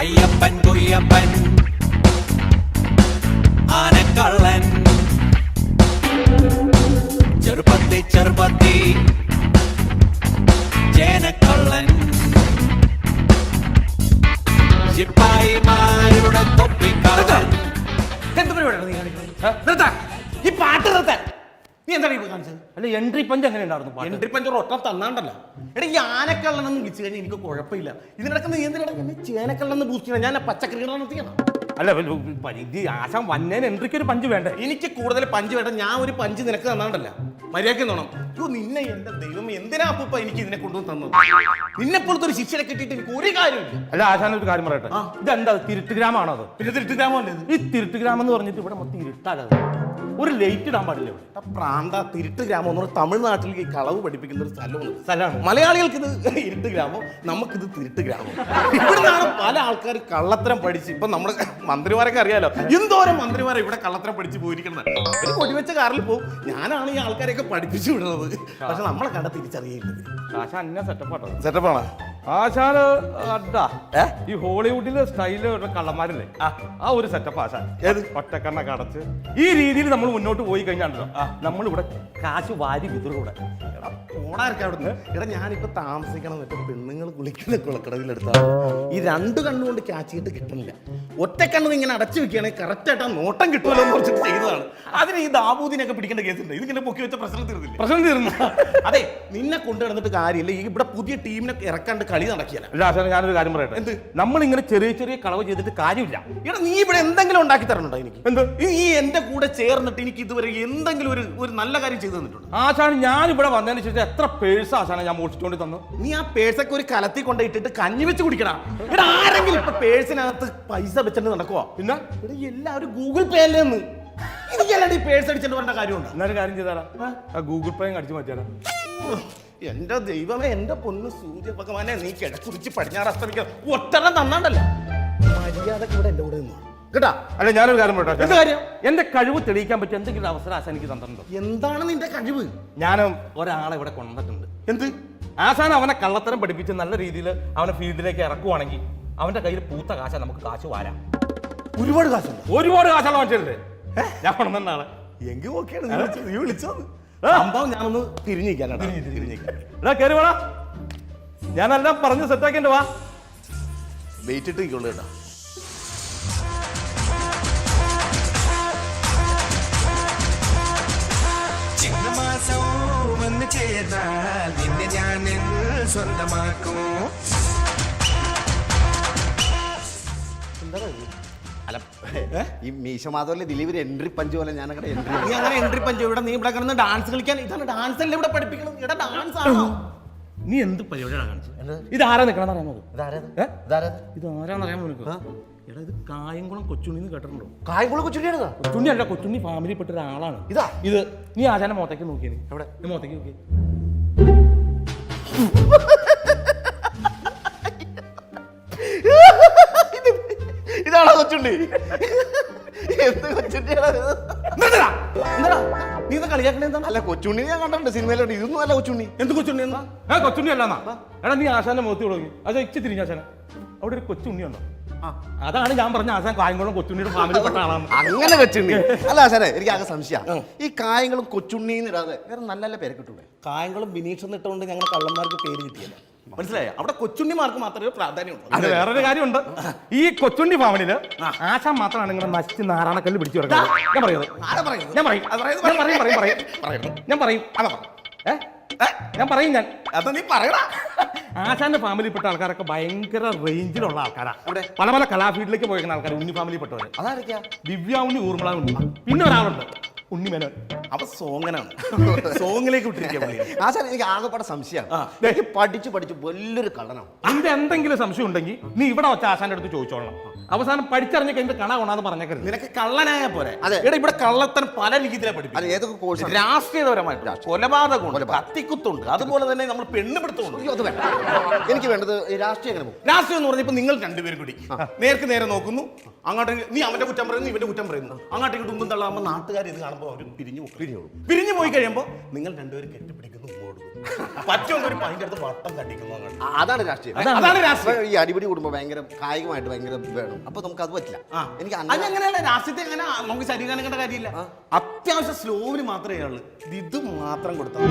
അയ്യപ്പൻ കുയ്യപ്പൻ ആനക്കള്ളൻ ചെറുപ്പത്തി ചെറുപ്പത്തി. അല്ല entry punch എങ്ങനെ ഉണ്ടായിരുന്നു. എൻട്രി പഞ്ച് ഒറ്റ തന്നാണ്ടല്ല. എടാ ഈ ആനക്കള്ളനെന്ന് വിളിച്ചു കഴിഞ്ഞാൽ എനിക്ക് കുഴപ്പമില്ല. ഇതിനിടക്ക് നീ എന്തിനാ എന്നെ ചേനക്കള്ളെന്ന് ബൂസ്റ്റ് ചെയ്യണം. ഞാൻ പച്ചക്കറികളാണ് അല്ല പരിധി ഇത് ആശാൻ വന്നേന് എൻട്രിക്ക് ഒരു പഞ്ച് വേണ്ട? എനിക്ക് കൂടുതൽ പഞ്ച് വേണ്ട. ഞാൻ ഒരു പഞ്ച് നിനക്ക് തന്നാണ്ടല്ല. മര്യാദയ്ക്ക് തോണം അയ്യോ നിന്നെ എന്റെ ദൈവം എന്തിനാ അപ്പൂപ്പ എനിക്ക് ഇതിനെ കൊണ്ടുവന്ന് തന്നത്? നിന്നെ പോലത്തെ ഒരു ശിക്ഷനെ കിട്ടിയിട്ട് എനിക്ക് ഒരു കാര്യമില്ല അല്ല ആശാൻ ഒരു കാര്യം പറയട്ടെ. ഇതെന്താ തിരുട്ട് ഗ്രാമാണോ അത്? പിന്നെ തിരുട്ട് ഗ്രാമം ഈ തിരുട്ട് ഗ്രാമം എന്ന് പറഞ്ഞിട്ട് ഇവിടെ മൊത്തം ഇരുട്ടാലത് ഒരു ലൈറ്റ് ഇടാൻ പാടില്ല ഇവിടെ. പ്രാന്ത തിരുട്ട് ഗ്രാമം എന്ന് പറഞ്ഞാൽ തമിഴ്നാട്ടിൽ ഈ കളവ് പഠിപ്പിക്കുന്ന ഒരു സ്ഥലമാണ്. സ്ഥലമാണ്. മലയാളികൾക്ക് ഇത് ഇരുട്ട് ഗ്രാമം നമുക്കിത് തിരുട്ട് ഗ്രാമം. ഇവിടുന്നാണ് പല ആൾക്കാർ കള്ളത്തരം പഠിച്ച് ഇപ്പൊ നമ്മുടെ മന്ത്രിമാരൊക്കെ അറിയാലോ എന്തോരം മന്ത്രിമാരെ ഇവിടെ കള്ളത്തരം പഠിച്ച് പോയിരിക്കുന്നത്. ഒരു കൊടിവെച്ച കാറിൽ പോകും. ഞാനാണ് ഈ ആൾക്കാരെയൊക്കെ പഠിപ്പിച്ചു വിടുന്നത്. പക്ഷെ നമ്മളെ കണ്ട തിരിച്ചറിയില്ല സെറ്റപ്പാണ് ആശാന് ഏ? ഈ ഹോളിവുഡിലെ സ്റ്റൈൽ കള്ളന്മാരില്ലേ? ആ. ഒരു സെറ്റപ്പ് ആശാൻ. ഏത്? ഒറ്റക്കണ്ണ അടച്ച് ഈ രീതിയിൽ നമ്മൾ മുന്നോട്ട് പോയി കഴിഞ്ഞാണല്ലോ നമ്മളിവിടെ കാശ് വാരി വിതറൂടെ പോടായിരിക്കും അവിടുന്ന്. എടാ ഞാനിപ്പോ താമസിക്കണം എന്നിട്ട് പെണ്ണുങ്ങൾ കുളിക്കുന്ന കുളക്കടവിലെടുത്താണ് ഈ രണ്ട് കണ്ണുകൊണ്ട് ക്യാച്ചിട്ട് കിട്ടുന്നില്ല ഒറ്റ കണ്ണ് ഇങ്ങനെ അടച്ചു വെക്കുകയാണെങ്കിൽ കറക്റ്റ് ആയിട്ട് ആ നോട്ടം കിട്ടുമല്ലോ എന്ന് വെച്ചിട്ട് ചെയ്തതാണ്. അതിന് ഈ ദാബൂദിനൊക്കെ പിടിക്കേണ്ട കേസുണ്ട്. ഇതിങ്ങനെ പൊക്കി വെച്ച പ്രശ്നം തീർന്നില്ല? പ്രശ്നം തീർന്നു. അതെ നിന്നെ കൊണ്ടു നടന്നിട്ട് കാര്യമില്ല. ഈ ഇവിടെ പുതിയ ടീമിനെ ഇറക്കാണ്ട് കളി നടക്കിയല്ല ഞാനൊരു കാര്യം പറയട്ടെ. എന്ത്? നമ്മൾ ഇങ്ങനെ ചെറിയ ചെറിയ കളവ് ചെയ്തിട്ട് കാര്യമില്ല. എടാ നീ ഇവിടെ എന്തെങ്കിലും ഉണ്ടാക്കി തരണുണ്ടോ എനിക്ക്? എന്ത്? ഈ- ഈ എന്റെ കൂടെ ചേർന്നിട്ട് എനിക്ക് ഇതുവരെ എന്തെങ്കിലും ഒരു ഒരു നല്ല കാര്യം ചെയ്തു തന്നിട്ടുണ്ട്? ആശാണ് ഞാൻ ഇവിടെ വന്നതിന് ശേഷം എത്ര പേഴ്സ് ആശാന ഞാൻ മോഷ്ടിച്ചോണ്ടി തന്നു? നീ ആ പേഴ്സൊക്കെ ഒരു കലത്തിൽ കൊണ്ട് ഇട്ടിട്ട് കഞ്ഞി വെച്ച് കുടിക്കണം ഇവിടെ ആരെങ്കിലും ഇപ്പൊ പേഴ്സിനകത്ത് പൈസ വെച്ചിട്ട് നടക്കുവാ? പിന്നെ? ഇവിടെ എല്ലാവരും ഗൂഗിൾ പേ അല്ലേ എന്ന്. എനിക്കല്ലാണ്ട് ഈ പേഴ്സ് അടിച്ചിട്ട് പറഞ്ഞ കാര്യമുണ്ടോ? എന്നൊരു കാര്യം ചെയ്താടാ ആ? ഗൂഗിൾ പേ അടിച്ചു മാറ്റിയാലാ എന്റെ ദൈവമേ എന്റെ പൊന്ന് സൂര്യ ഭഗവാനെ നീ കിടക്കുറിച്ച് പടിഞ്ഞാറ് അസ്തമിക്കുക ഒറ്റണം നന്നാണ്ടല്ല മര്യാദയ്ക്ക് ഇവിടെ എന്റെ കേട്ടാ? അല്ല ഞാനൊരു കാര്യം പറയട്ടെ. എന്ത് കാര്യം? എന്റെ കഴിവ് തെളിയിക്കാൻ പറ്റിയ എന്തെങ്കിലും അവസരം ആശാൻ എനിക്ക് തന്നിട്ടുണ്ടോ? എന്താണ് നിന്റെ കഴിവ്? ഞാൻ ഒരാളെ ഇവിടെ കൊണ്ടുവന്നിട്ടുണ്ട്. എന്ത്? ആശാൻ അവനെ കള്ളത്തരം പഠിപ്പിച്ച് നല്ല രീതിയിൽ അവനെ ഫീൽഡിലേക്ക് ഇറക്കുവാണെങ്കിൽ അവന്റെ കയ്യിൽ പൂത്ത കാശ നമുക്ക് കാശ് വാരാം. ഒരുപാട് കാശുണ്ട്. ഒരുപാട് കാശുള്ള മനുഷ്യരല്ലേ ഞാൻ കൊണ്ടുവന്നാണ് എങ്കിൽ ഓക്കെയാണ് നീ വിളിച്ചത്. സംഭവം ഞാനൊന്ന് തിരിഞ്ഞിരിക്കാനാണ് എടാ കയറി വേണ ഞാനെല്ലാം പറഞ്ഞ് സെറ്റാക്കിണ്ട് വാ. വെയിറ്റ് ഇട്ട് നിൽക്കുള്ളൂ കേട്ടോ. ചിങ്ങമാസം വന്നു ചേർന്നാൽ നിന്നെ ഞാൻ സ്വന്തമാക്കും. അല്ല ഈ മീശ മാധവല്ലേ ദിലീപ് എൻട്രി പഞ്ച് പോലെ ഞാൻ അങ്ങനെ എൻട്രി നീ അങ്ങനെ എൻട്രി പഞ്ച് ഇവിടെ നീ ഇവിടെ കിടന്ന് ഡാൻസ് കളിക്കാൻ ഇതാണ് ഡാൻസ് അല്ലേ ഇവിടെ പഠിപ്പിക്കണം ഇവിടെ ഡാൻസ് ആണോ? നീ എന്ത് പരിപാടിയാണ് കാണിച്ചത്? ഇത് ആരാ നിൽക്കണം അറിയാമോ? ഇത് ആരാന്ന് അറിയാൻ നിനക്ക്? എടാ ഇത് കായംകുളം കൊച്ചുണ്ണി കേട്ടിട്ടുണ്ടോ? കായംകുളം കൊച്ചുണ്ണിയാണ് കൊച്ചുണ്ണി അല്ല കൊച്ചുണ്ണി ഫാമിലി പെട്ട ഒരാളാണ്. ഇതാ? ഇത് നീ ആചാരം മോത്തേക്ക് നോക്കിയത് എവിടെ? നീ മോത്തേക്ക് നോക്കി. ഇതാണോ കൊച്ചുണ്ണി? എന്ത് കൊച്ചുണ്ണിയാണ് നീ ഇത് കളിയാക്കണേ എന്താണ് അല്ല കൊച്ചുണ്ണി ഞാൻ കണ്ടിട്ടുണ്ട് സിനിമയിലോട്ട്. ഇതൊന്നും അല്ല കൊച്ചുണ്ണി. എന്ത് കൊച്ചുണ്ണി എന്നാ ഏ കൊച്ചുണ്ണി അല്ലാന്നാ? എടാ നീ ആശാന്റെ മുഖത്ത് തുടങ്ങി ആശാ ഇച്ചി തിരിഞ്ഞ ആശാന. അവിടെ ഒരു കൊച്ചുണ്ണി ഉണ്ടോ? അതാണ് ഞാൻ പറഞ്ഞ ആശാൻ കായംകുളം കൊച്ചുണ്ണിയുടെ ഫാമിലിപ്പെട്ട ആളാണ് അങ്ങനെ കൊച്ചുണ്ണി. അല്ല ആശാനെ എനിക്ക് ആകെ സംശയം. ഈ കായങ്ങളും കൊച്ചുണ്ണിന്ന് ഇടാതെ വേറെ നല്ല നല്ല പേരെ കിട്ടൂടെ കായംകുളം ബിനീഷ് എന്നിട്ടുകൊണ്ട് ഞങ്ങൾ കള്ളന്മാർക്ക് പേര് കിട്ടിയല്ല മനസ്സിലായോ? അവിടെ കൊച്ചുണ്ണിമാർക്ക് മാത്രമേ പ്രാധാന്യമുള്ളൂ. അത് വേറൊരു കാര്യമുണ്ട്. ഈ കൊച്ചുണ്ണി ഫാമിലിയിൽ ആശാൻ മാത്രമാണ് ഇങ്ങനെ നശിച്ച് നാരായണക്കല്ല് പിടിച്ചു കിടക്കുന്നത്. ഞാൻ പറയുന്നത് ആരാ പറയുന്നത്? ഞാൻ പറയും. അത് പറയുന്നത് ഞാൻ പറയും പറയും പറയും. പറയുന്നു. ഞാൻ പറയും. അതാ ഏ? ഏ? ഞാൻ പറയും ഞാൻ. അതാ നീ പറയടാ. ആശാന്റെ ഫാമിലിപ്പെട്ട ആൾക്കാരൊക്കെ ഭയങ്കര റേഞ്ചിലുള്ള ആൾക്കാരാ. പല പല കലാഫീൽഡിലേക്ക് പോയിരിക്കുന്ന ആൾക്കാർ ഉണ്ണി ഫാമിലി ഫാമിലിപ്പെട്ടവര് അതാരൊക്കെയാ? ദിവ്യ ഉണ്ണി ഊർമിള ഉണ്ണി പിന്നെ ഒരാളുണ്ട്. ഉണ്ണി അവ അപ്പൊ സോങ്ങനാണ്. സോങ്ങിലേക്ക് വിട്ടിരിക്കുക പുള്ളിയെ. ആ സാർ എനിക്ക് ആകെപ്പാടെ സംശയമാണ്. എനിക്ക് പഠിച്ച് പഠിച്ച് വലിയൊരു കള്ളനാണ് നിന്റെ എന്തെങ്കിലും സംശയം ഉണ്ടെങ്കിൽ നീ ഇവിടെ വെച്ച ആശാന്റെ അടുത്ത് ചോദിച്ചോളണം. അവസാനം പഠിച്ചറിഞ്ഞ കഴിഞ്ഞ കണ കൊണ്ടാന്ന് പറഞ്ഞേക്കരുത്. നിനക്ക് കള്ളനായ പോലെ അതെ. ഇവിടെ ഇവിടെ കള്ളത്തൻ പല രീതിയിലാണ് അത് പഠിപ്പിക്കുന്നത് ഏതൊക്കെ കോഴ്സ് രാഷ്ട്രീയപരമായിട്ട്. കൊലപാതകമുണ്ട് കത്തിക്കുത്തുണ്ട്. അതുപോലെ തന്നെ നമ്മൾ പെണ്ണുപിടുത്തമുണ്ട്. എനിക്ക് വേണ്ടത് ഈ രാഷ്ട്രീയം എങ്ങനെ പോകും? രാഷ്ട്രീയം എന്ന് പറഞ്ഞപ്പോ നിങ്ങൾ രണ്ടുപേരും കൂടി. നേർക്ക് നേരെ നോക്കുന്നു. അങ്ങോട്ട് നീ അവന്റെ കുറ്റം പറയുന്നു ഇവന്റെ കുറ്റം പറയുന്നു. അങ്ങോട്ട് ഇങ്ങോട്ട് ഉമ്പും തള്ളാകുമ്പോൾ നാട്ടുകാർ ഇത് കാണുമ്പോൾ അവർ പിരിഞ്ഞു പിരിഞ്ഞു പിരിഞ്ഞു പോയി കഴിയുമ്പോൾ നിങ്ങൾ രണ്ടുപേരും കെട്ടിപ്പിടിക്കുന്നു ഒരു അടുത്ത് വട്ടം കണ്ടിക്കുന്നു അതാണ് രാഷ്ട്രീയം. അതാണ് രാഷ്ട്രീയം. ഈ അടിപിടി കുടുംബം ഭയങ്കര കായികമായിട്ട് ഭയങ്കര വേണം. അപ്പൊ നമുക്ക് അത് പറ്റില്ല എനിക്ക് അങ്ങനെയല്ല രാഷ്ട്രീയത്തെ അങ്ങനെ നമുക്ക് ശരീരം കണ്ട കാര്യമില്ല. അത്യാവശ്യം സ്ലോവിന് മാത്രമേ ഉള്ളൂ ഇത് മാത്രം കൊടുത്താൽ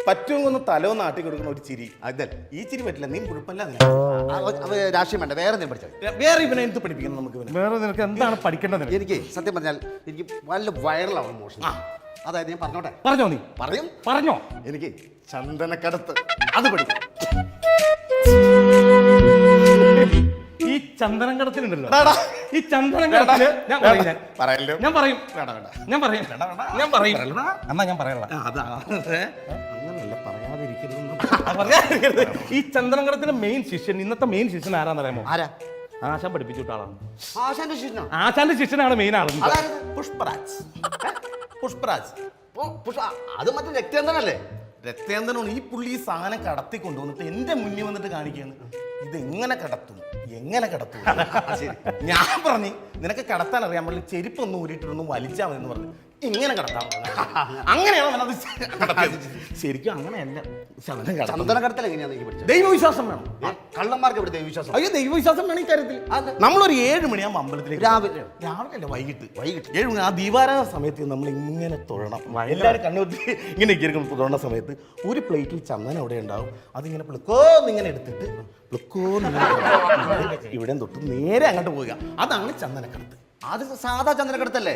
മതി. പറ്റുമെങ്കിൽ ഒന്ന് തലോ നാട്ടി കൊടുക്കുന്ന ഒരു ചിരി. അതല്ല. ഈ ചിരി പറ്റില്ല. നീ കുഴപ്പമില്ല രാഷ്ട്രീയം വേണ്ട. വേറെ എന്തെങ്കിലും പഠിച്ചാൽ വേറെ ഇവനെ എന്ത് പഠിപ്പിക്കണം നമുക്ക് ഇവനെ? വേറെ നിനക്ക് എന്താണ് പഠിക്കേണ്ടത്? നിനക്ക്? എനിക്ക് സത്യം പറഞ്ഞാൽ എനിക്ക് വല്ല വൈറലാവണം മോഷൻ അതായത് ഞാൻ പറഞ്ഞോട്ടെ? പറഞ്ഞോ നീ. പറയും. പറഞ്ഞോ. എനിക്ക് ചന്ദനക്കടത്ത് അത് പഠിക്കും. ഈ ചന്ദനം കടത്തിലുണ്ടല്ലോ എടാടാ. ഈ ചന്ദനം കടത്തിൽ ഞാൻ പറയും ഞാൻ. പറയല്ലോ. ഞാൻ പറയും. വേണ്ട വേണ്ട. ഞാൻ പറയും. ഞാൻ പറയും. എന്നാ ഞാൻ പറയല അതാ. പറയാതിരിക്കരുതെന്ന് പറയാതിരിക്കരുത്. ഈ ചന്ദനം മെയിൻ ശിഷ്യൻ ഇന്നത്തെ മെയിൻ ശിഷ്യൻ ആരാന്നറിയാമോ? ആരാ? ആശാൻ പഠിപ്പിച്ചു വിട്ട ആളാണ് ആശാന്റെ ശിഷ്യനാണ് ആശാന്റെ ശിഷ്യനാണ് മെയിൻ ആൾ. അതായത് പുഷ്പരാജ്. പുഷ്പരാജ്. അത് മറ്റേ രക്തേന്ദ്രനല്ലേ രക്തേന്ദ്രനാണ് ഈ പുള്ളി ഈ സാധനം കടത്തി കൊണ്ടുവന്നിട്ട് എന്റെ മുന്നിൽ വന്നിട്ട് കാണിക്കുകയാണ്. ഇത് എങ്ങനെ കടത്തും? എങ്ങനെ കടത്തും? ശരി. ഞാൻ പറഞ്ഞു നിനക്ക് കടത്താൻ അറിയാൻ പറഞ്ഞു ചെരുപ്പൊന്നും ഒന്ന് ഊരിയിട്ടൊന്നും വലിച്ചാൽ മതി എന്ന് പറഞ്ഞു. ഇങ്ങനെ കടത്താൻ അങ്ങനെയാണോ ശരിക്കും അങ്ങനെയല്ല. ശകലം ചന്ദന ചന്ദനക്കടത്തിൽ എങ്ങനെയാണ് എനിക്ക് പഠിച്ചത്. ദൈവവിശ്വാസം വേണം. കള്ളന്മാർക്ക് ഇവിടെ ദൈവവിശ്വാസം? അയ്യോ ദൈവവിശ്വാസം വേണം ഈ കാര്യത്തിൽ. നമ്മളൊരു ഏഴ് മണിയാകുമ്പോൾ അമ്പലത്തിലേക്ക് രാവിലെ? രാവിലെ അല്ല വൈകിട്ട്. വൈകിട്ട്. ഏഴ് മണി ആ ദീപാരാധന സമയത്ത് നമ്മൾ ഇങ്ങനെ തൊഴണം എല്ലാവരും കണ്ണൂർ ഇങ്ങനെ ഇരിക്കും തൊഴണ സമയത്ത്. ഒരു പ്ലേറ്റിൽ ചന്ദനം അവിടെ ഉണ്ടാവും? അതിങ്ങനെ പ്ലുക്കോന്ന് ഇങ്ങനെ എടുത്തിട്ട് പ്ലുക്കോന്ന് ഇവിടെ തൊട്ട് നേരെ അങ്ങോട്ട് പോവുക. അതാണ് ചന്ദനക്കടത്ത്. അത് സാധാ ചന്ദനക്കടത്തല്ലേ?